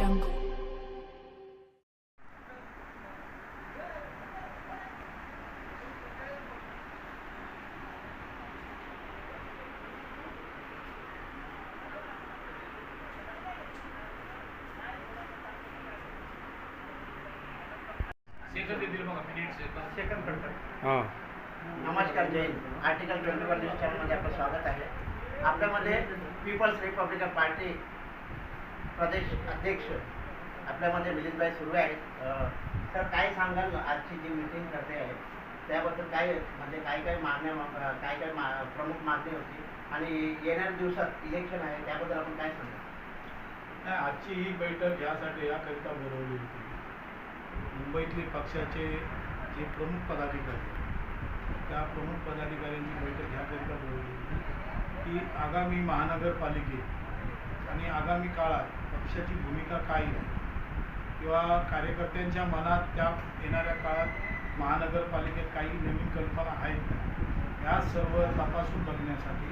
jungle. नमस्कार Jain article twenty one news चॅनलमध्ये आपलं स्वागत आहे. आपल्यामध्ये पीपल्स रिपब्लिकन पार्टी प्रदेश अध्यक्ष आपल्यामध्ये मिलिंदभाई सुरू आहेत. सर काय सांगाल आजची जी मीटिंग करते आहे? त्याबद्दल काय म्हणजे काय काय मागण्या काय काय मा प्रमुख मागणी होती? आणि येणाऱ्या दिवसात इलेक्शन आहे त्याबद्दल आपण काय सांगाल? नाही, आजची ही बैठक यासाठी याकरिता बोलवली होती. मुंबईतले पक्षाचे जे प्रमुख पदाधिकारी त्या प्रमुख पदाधिकाऱ्यांची बैठक याकरिता बोलवली होती. की आगामी महानगरपालिकेत आणि आगामी काळात पक्षाची भूमिका काय आहे किंवा कार्यकर्त्यांच्या मनात त्या येणाऱ्या काळात महानगरपालिकेत काही नवीन कल्पना आहेत का? या सर्व तपासून बघण्यासाठी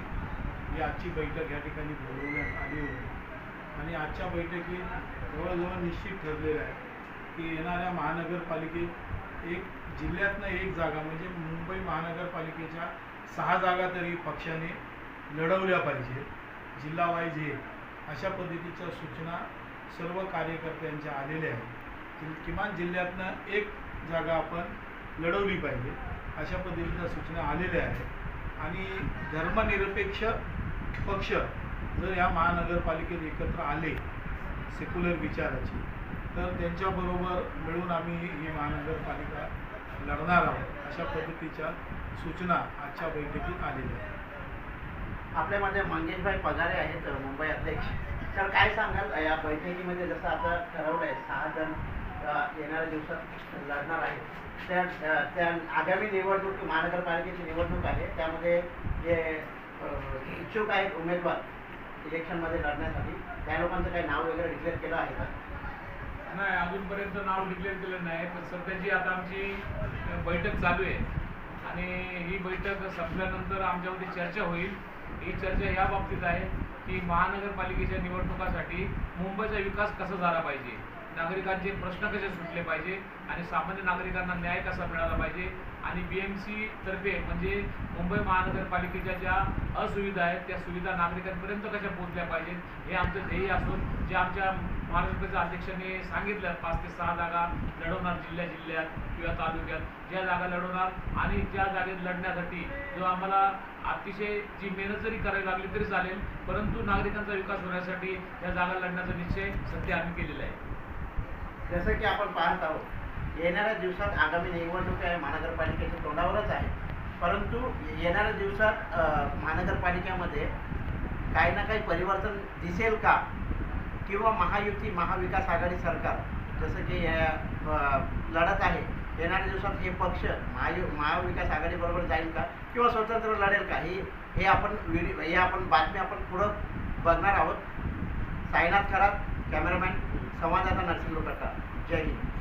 ही आजची बैठक या ठिकाणी बोलवण्यात आली होती. आणि आजच्या बैठकीत जवळजवळ निश्चित ठरलेलं आहे की येणाऱ्या महानगरपालिकेत एक जिल्ह्यातनं एक जागा म्हणजे मुंबई महानगरपालिकेच्या सहा जागा तरी पक्षाने लढवल्या पाहिजे जिल्हा वाईज हे. अशा पद्धतीच्या सूचना सर्व कार्यकर्त्यांच्या आलेल्या आहेत. किमान जिल्ह्यातनं एक जागा आपण लढवली पाहिजे अशा पद्धतीच्या सूचना आलेल्या आहेत. आणि धर्मनिरपेक्ष पक्ष जर या महानगरपालिकेत एकत्र आले सेक्युलर विचाराचे तर त्यांच्याबरोबर मिळून आम्ही ही महानगरपालिका लढणार आहोत अशा पद्धतीच्या सूचना आजच्या बैठकीत आलेल्या आहेत. आपल्या माझ्या मंगेशभाई पगारे आहेत मुंबई अध्यक्ष. तर काय सांगाल? या बैठकीमध्ये जसं आता ठरवलं आहे सहा जण येणाऱ्या दिवसात लढणार आहेत. त्या त्या आगामी निवडणूक महानगरपालिकेची निवडणूक आहे. त्यामध्ये जे इच्छुक आहेत उमेदवार इलेक्शनमध्ये लढण्यासाठी त्या लोकांचं काही नाव वगैरे डिक्लेअर केलं आहे का? नाही अजूनपर्यंत नाव डिक्लेअर केलं नाही पण सध्याची आता आमची बैठक चालू आहे. आणि ही बैठक संपल्यानंतर आमच्यामध्ये चर्चा होईल. ही चर्चा या बाबतीत आहे की महानगरपालिकेच्या निवडणुकासाठी मुंबईचा विकास कसा झाला पाहिजे? नागरिकांचे प्रश्न कसे सुटले पाहिजे? आणि सामान्य नागरिकांना न्याय कसा मिळाला पाहिजे? आणि बी एम सी तर्फे म्हणजे मुंबई महानगरपालिकेच्या ज्या असुविधा आहेत त्या सुविधा नागरिकांपर्यंत कशा पोहोचल्या पाहिजेत हे आमचं ध्येय असून जे आमच्या महाराष्ट्राच्या अध्यक्षांनी सांगितलं पाच ते सहा जागा लढवणार जिल्ह्या जिल्ह्यात किंवा तालुक्यात. ज्या जागा लढवणार आणि ज्या जागेत लढण्यासाठी जो आम्हाला अतिशय जी मेहनत जरी करावी लागली तरी चालेल परंतु नागरिकांचा विकास होण्यासाठी त्या जागा लढण्याचा निश्चय सध्या आम्ही केलेला आहे. जसं की आपण पाहत आहोत येणाऱ्या दिवसात आगामी निवडणूक आहे महानगरपालिकेच्या तोंडावरच आहे परंतु येणाऱ्या दिवसात महानगरपालिकेमध्ये काही ना काही परिवर्तन दिसेल का? किंवा महायुती महाविकास आघाडी सरकार जसं की लढत आहे येणाऱ्या दिवसात हे पक्ष महायु महाविकास आघाडीबरोबर जाईल का? किंवा स्वतंत्र लढेल का? हे हे आपण व्हिडिओ हे आपण बातमी आपण पुढं बघणार आहोत. साईनाथ खरात कॅमेरामॅन संवाददाता नरसिंह लोकटा जय हिंद.